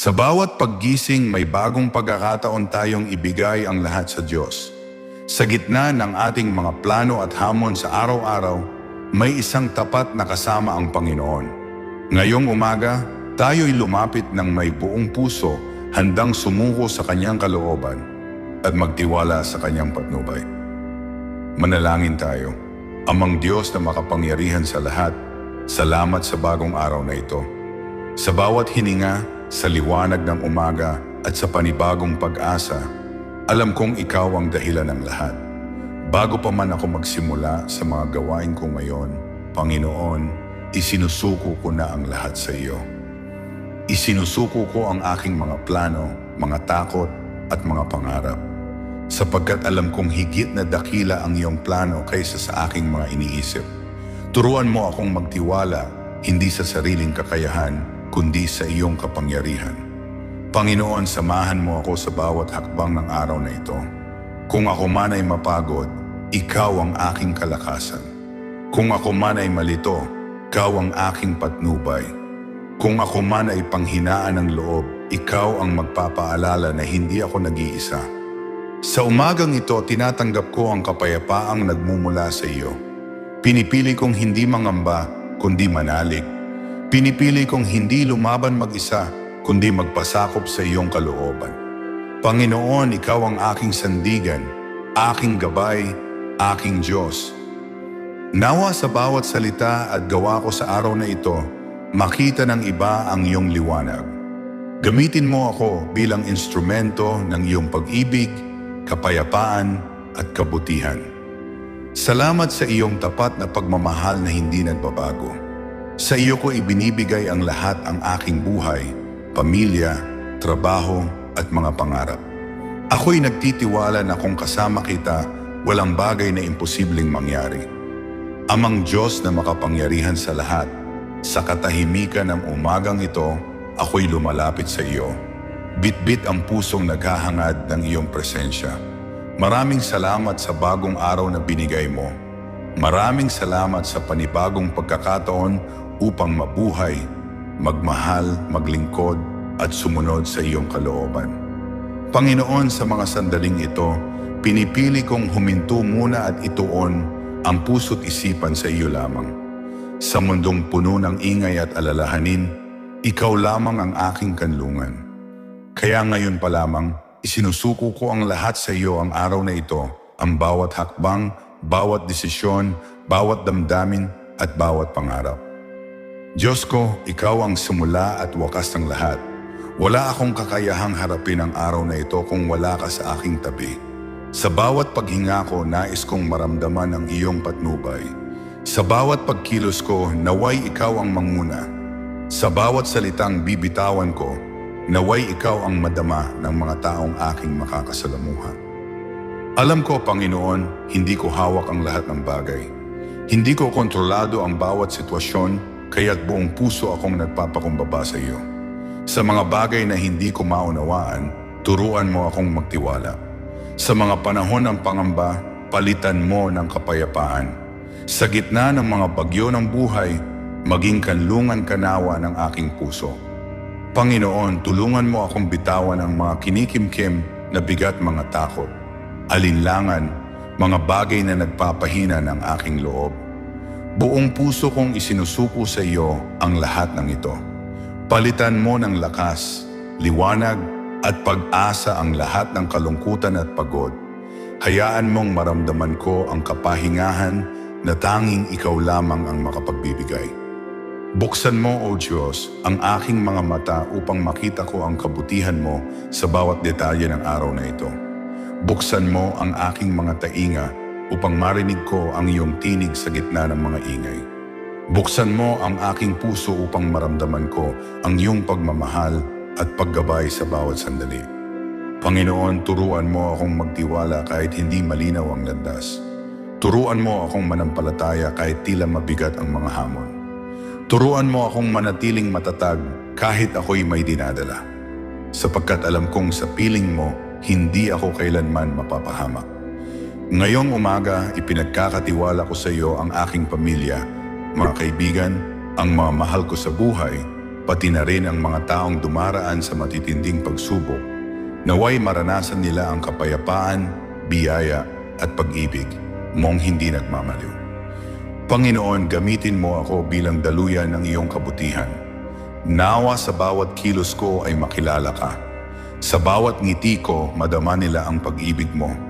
Sa bawat paggising may bagong pagkakataon tayong ibigay ang lahat sa Diyos. Sa gitna ng ating mga plano at hamon sa araw-araw, may isang tapat na kasama ang Panginoon. Ngayong umaga, tayo'y lumapit ng may buong puso handang sumuko sa kanyang kalooban at magtiwala sa kanyang patnubay. Manalangin tayo. Amang Diyos na makapangyarihan sa lahat, salamat sa bagong araw na ito. Sa bawat hininga, sa liwanag ng umaga at sa panibagong pag-asa, alam kong ikaw ang dahilan ng lahat. Bago pa man ako magsimula sa mga gawain ko ngayon, Panginoon, isinusuko ko na ang lahat sa iyo. Isinusuko ko ang aking mga plano, mga takot at mga pangarap. Sapagkat alam kong higit na dakila ang iyong plano kaysa sa aking mga iniisip. Turuan mo akong magtiwala, hindi sa sariling kakayahan, kundi sa iyong kapangyarihan. Panginoon, samahan mo ako sa bawat hakbang ng araw na ito. Kung ako man ay mapagod, ikaw ang aking kalakasan. Kung ako man ay malito, ikaw ang aking patnubay. Kung ako man ay panghinaan ng loob, ikaw ang magpapaalala na hindi ako nag-iisa. Sa umagang ito, tinatanggap ko ang kapayapaang nagmumula sa iyo. Pinipili kong hindi mangamba, kundi manalig. Pinipili kong hindi lumaban mag-isa, kundi magpasakop sa iyong kalooban. Panginoon, ikaw ang aking sandigan, aking gabay, aking Diyos. Nawa sa bawat salita at gawa ko sa araw na ito, makita ng iba ang iyong liwanag. Gamitin mo ako bilang instrumento ng iyong pag-ibig, kapayapaan at kabutihan. Salamat sa iyong tapat na pagmamahal na hindi nagbabago. Sa iyo ko ibinibigay ang lahat ang aking buhay, pamilya, trabaho at mga pangarap. Ako'y nagtitiwala na kung kasama kita, walang bagay na imposibleng mangyari. Amang Diyos na makapangyarihan sa lahat, sa katahimikan ng umagang ito, ako'y lumalapit sa iyo. Bitbit ang pusong naghahangad ng iyong presensya. Maraming salamat sa bagong araw na binigay mo. Maraming salamat sa panibagong pagkakataon upang mabuhay, magmahal, maglingkod at sumunod sa iyong kalooban. Panginoon, sa mga sandaling ito, pinipili kong huminto muna at ituon ang puso't isipan sa iyo lamang. Sa mundong puno ng ingay at alalahanin, ikaw lamang ang aking kanlungan. Kaya ngayon pa lamang, isinusuko ko ang lahat sa iyo ang araw na ito, ang bawat hakbang, bawat desisyon, bawat damdamin at bawat pangarap. Diyos ko, ikaw ang simula at wakas ng lahat. Wala akong kakayahang harapin ang araw na ito kung wala ka sa aking tabi. Sa bawat paghinga ko, nais kong maramdaman ang iyong patnubay. Sa bawat pagkilos ko, naway ikaw ang manguna. Sa bawat salitang bibitawan ko, naway ikaw ang madama ng mga taong aking makakasalamuha. Alam ko, Panginoon, hindi ko hawak ang lahat ng bagay. Hindi ko kontrolado ang bawat sitwasyon, kaya't buong puso akong nagpapakumbaba sa iyo. Sa mga bagay na hindi ko maunawaan, turuan mo akong magtiwala. Sa mga panahon ng pangamba, palitan mo ng kapayapaan. Sa gitna ng mga bagyo ng buhay, maging kanlungan kanawa ng aking puso. Panginoon, tulungan mo akong bitawan ang mga kinikimkim na bigat mga takot, alinlangan, mga bagay na nagpapahina ng aking loob. Buong puso kong isinusuko sa iyo ang lahat ng ito. Palitan mo ng lakas, liwanag at pag-asa ang lahat ng kalungkutan at pagod. Hayaan mong maramdaman ko ang kapahingahan na tanging ikaw lamang ang makapagbibigay. Buksan mo, O Diyos, ang aking mga mata upang makita ko ang kabutihan mo sa bawat detalye ng araw na ito. Buksan mo ang aking mga tainga upang marinig ko ang iyong tinig sa gitna ng mga ingay. Buksan mo ang aking puso upang maramdaman ko ang iyong pagmamahal at paggabay sa bawat sandali. Panginoon, turuan mo akong magtiwala kahit hindi malinaw ang landas. Turuan mo akong manampalataya kahit tila mabigat ang mga hamon. Turuan mo akong manatiling matatag kahit ako'y may dinadala. Sapagkat alam kong sa piling mo, hindi ako kailanman mapapahamak. Ngayong umaga, ipinagkakatiwala ko sa iyo ang aking pamilya, mga kaibigan, ang mga mahal ko sa buhay, pati na rin ang mga taong dumaraan sa matitinding pagsubok, naway maranasan nila ang kapayapaan, biyaya at pag-ibig mong hindi nagmamaliw. Panginoon, gamitin mo ako bilang daluyan ng iyong kabutihan. Nawa sa bawat kilos ko ay makilala ka. Sa bawat ngiti ko, madama nila ang pag-ibig mo.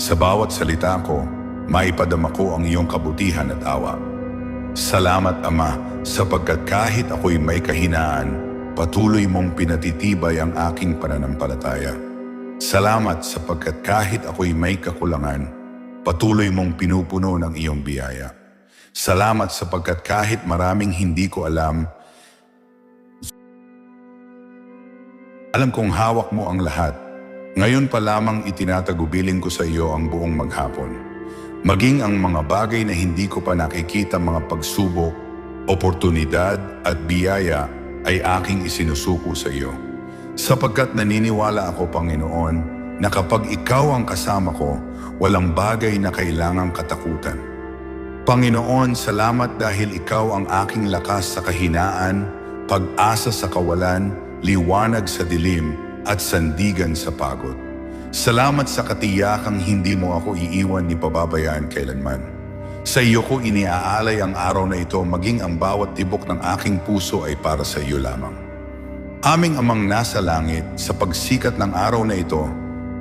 Sa bawat salita ko, maipadama ko ang iyong kabutihan at awa. Salamat Ama, sapagkat kahit ako'y may kahinaan, patuloy mong pinatitibay ang aking pananampalataya. Salamat sapagkat kahit ako'y may kakulangan, patuloy mong pinupuno ng iyong biyaya. Salamat sapagkat kahit maraming hindi ko alam, alam kong hawak mo ang lahat. Ngayon pa lamang itinatagubilin ko sa iyo ang buong maghapon. Maging ang mga bagay na hindi ko pa nakikita mga pagsubok, oportunidad at biyaya ay aking isinusuko sa iyo. Sapagkat naniniwala ako, Panginoon, na kapag ikaw ang kasama ko, walang bagay na kailangang katakutan. Panginoon, salamat dahil ikaw ang aking lakas sa kahinaan, pag-asa sa kawalan, liwanag sa dilim, at sandigan sa pagod. Salamat sa katiyakang hindi mo ako iiwan ni pababayaan kailanman. Sa iyo ko iniaalay ang araw na ito maging ang bawat tibok ng aking puso ay para sa iyo lamang. Aming amang nasa langit, sa pagsikat ng araw na ito,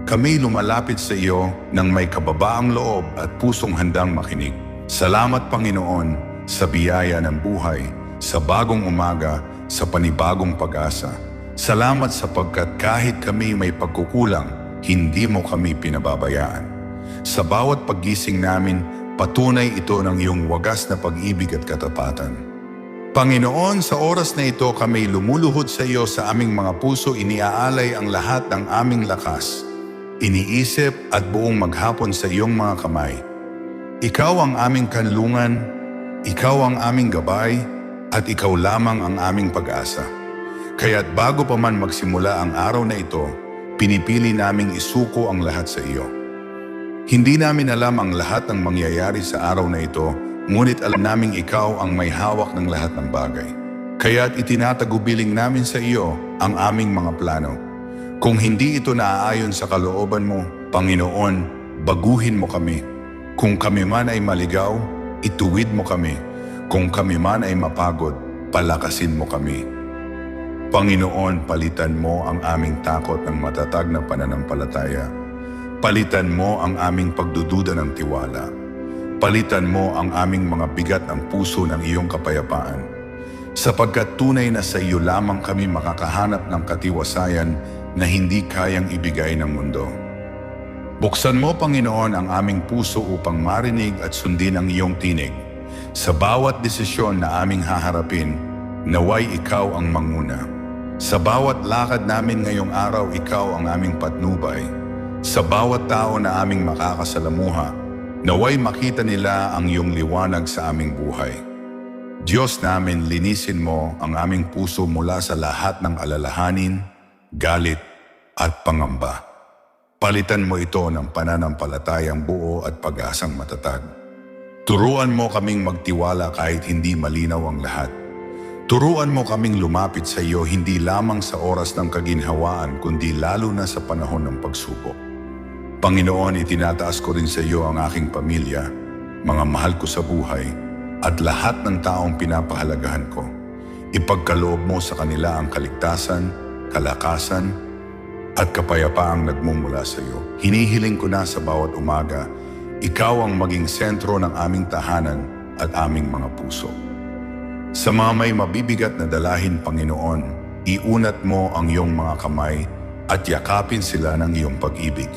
kami lumalapit sa iyo ng may kababaang loob at pusong handang makinig. Salamat Panginoon sa biyaya ng buhay, sa bagong umaga, sa panibagong pag-asa. Salamat sapagkat kahit kami may pagkukulang, hindi mo kami pinababayaan. Sa bawat paggising namin, patunay ito ng iyong wagas na pag-ibig at katapatan. Panginoon, sa oras na ito kami lumuluhod sa iyo sa aming mga puso, iniaalay ang lahat ng aming lakas. Iniisip at buong maghapon sa iyong mga kamay. Ikaw ang aming kanlungan, ikaw ang aming gabay, at ikaw lamang ang aming pag-asa. Kaya't bago pa man magsimula ang araw na ito, pinipili naming isuko ang lahat sa iyo. Hindi namin alam ang lahat ng mangyayari sa araw na ito, ngunit alam naming ikaw ang may hawak ng lahat ng bagay. Kaya't itinatagubiling namin sa iyo ang aming mga plano. Kung hindi ito naaayon sa kalooban mo, Panginoon, baguhin mo kami. Kung kami man ay maligaw, ituwid mo kami. Kung kami man ay mapagod, palakasin mo kami. Panginoon, palitan mo ang aming takot ng matatag na pananampalataya. Palitan mo ang aming pagdududa ng tiwala. Palitan mo ang aming mga bigat ng puso ng iyong kapayapaan. Sapagkat tunay na sa iyo lamang kami makakahanap ng katiwasayan na hindi kayang ibigay ng mundo. Buksan mo, Panginoon, ang aming puso upang marinig at sundin ang iyong tinig. Sa bawat desisyon na aming haharapin, naway ikaw ang manguna. Sa bawat lakad namin ngayong araw, ikaw ang aming patnubay. Sa bawat tao na aming makakasalamuha, naway makita nila ang iyong liwanag sa aming buhay. Diyos namin, linisin mo ang aming puso mula sa lahat ng alalahanin, galit at pangamba. Palitan mo ito ng pananampalatayang buo at pag-asang matatag. Turuan mo kaming magtiwala kahit hindi malinaw ang lahat. Turuan mo kaming lumapit sa iyo hindi lamang sa oras ng kaginhawaan kundi lalo na sa panahon ng pagsubok. Panginoon, itinataas ko rin sa iyo ang aking pamilya, mga mahal ko sa buhay, at lahat ng taong pinapahalagahan ko. Ipagkaloob mo sa kanila ang kaligtasan, kalakasan, at kapayapaang nagmumula sa iyo. Hinihiling ko na sa bawat umaga, ikaw ang maging sentro ng aming tahanan at aming mga puso. Sa mga may mabibigat na dalahin, Panginoon, iunat mo ang iyong mga kamay at yakapin sila ng iyong pag-ibig.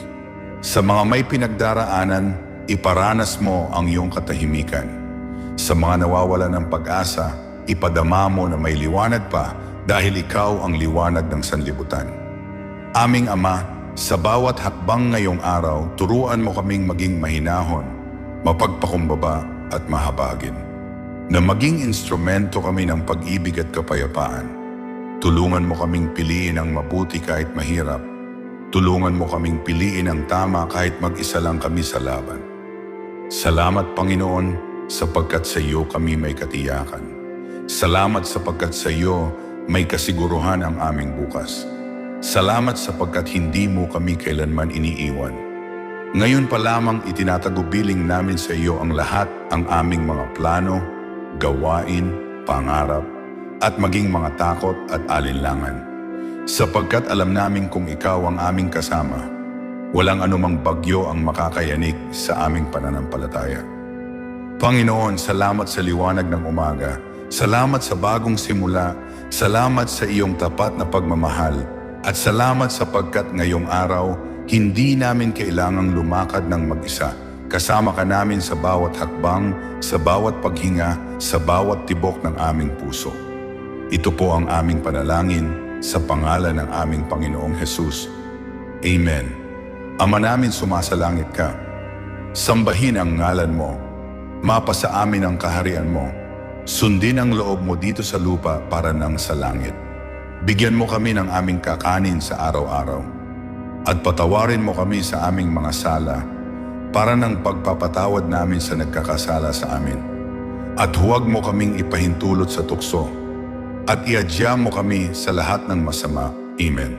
Sa mga may pinagdaraanan, iparanas mo ang iyong katahimikan. Sa mga nawawala ng pag-asa, ipadama mo na may liwanag pa dahil ikaw ang liwanag ng sanlibutan. Aming Ama, sa bawat hakbang ngayong araw, turuan mo kaming maging mahinahon, mapagpakumbaba at mahabagin. Na maging instrumento kami ng pag-ibig at kapayapaan. Tulungan mo kaming piliin ang mabuti kahit mahirap. Tulungan mo kaming piliin ang tama kahit mag-isa lang kami sa laban. Salamat Panginoon sapagkat sa iyo kami may katiyakan. Salamat sapagkat sa iyo may kasiguruhan ang aming bukas. Salamat sapagkat hindi mo kami kailanman iniiwan. Ngayon pa lamang itinatagubiling namin sa iyo ang lahat ang aming mga plano, gawain, pangarap, at maging mga takot at alinlangan. Sapagkat alam namin kung ikaw ang aming kasama, walang anumang bagyo ang makakayanig sa aming pananampalataya. Panginoon, salamat sa liwanag ng umaga. Salamat sa bagong simula. Salamat sa iyong tapat na pagmamahal. At salamat sapagkat ngayong araw, hindi namin kailangang lumakad ng mag-isa. Kasama ka namin sa bawat hakbang, sa bawat paghinga, sa bawat tibok ng aming puso. Ito po ang aming panalangin sa pangalan ng aming Panginoong Hesus. Amen. Ama namin sumasalangit ka. Sambahin ang ngalan mo. Mapa amin ang kaharian mo. Sundin ang loob mo dito sa lupa para nang sa langit. Bigyan mo kami ng aming kakanin sa araw-araw. At patawarin mo kami sa aming mga sala para ng pagpapatawad namin sa nagkakasala sa amin. At huwag mo kaming ipahintulot sa tukso. At iadya mo kami sa lahat ng masama. Amen.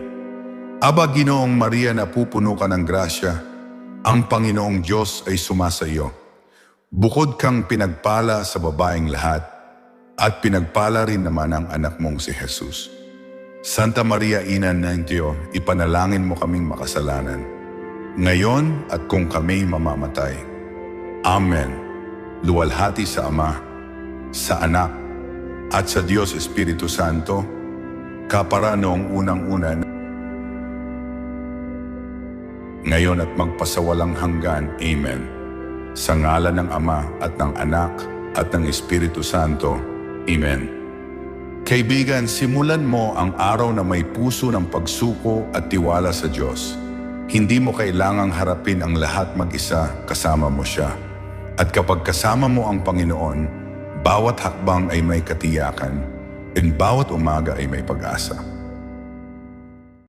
Aba, Ginoong Maria na pupuno ka ng grasya, ang Panginoong Diyos ay sumasa iyo. Bukod kang pinagpala sa babaeng lahat, at pinagpala rin naman ang anak mong si Jesus. Santa Maria Ina ng Diyo, ipanalangin mo kaming makasalanan, ngayon at kung kami mamamatay. Amen. Luwalhati sa Ama, sa Anak, at sa Diyos Espiritu Santo, kapara noong unang-una ngayon at magpasawalang hanggan. Amen. Sa ngalan ng Ama at ng Anak at ng Espiritu Santo. Amen. Kaibigan, simulan mo ang araw na may puso ng pagsuko at tiwala sa Diyos. Hindi mo kailangang harapin ang lahat mag-isa kasama mo siya. At kapag kasama mo ang Panginoon, bawat hakbang ay may katiyakan, and bawat umaga ay may pag-asa.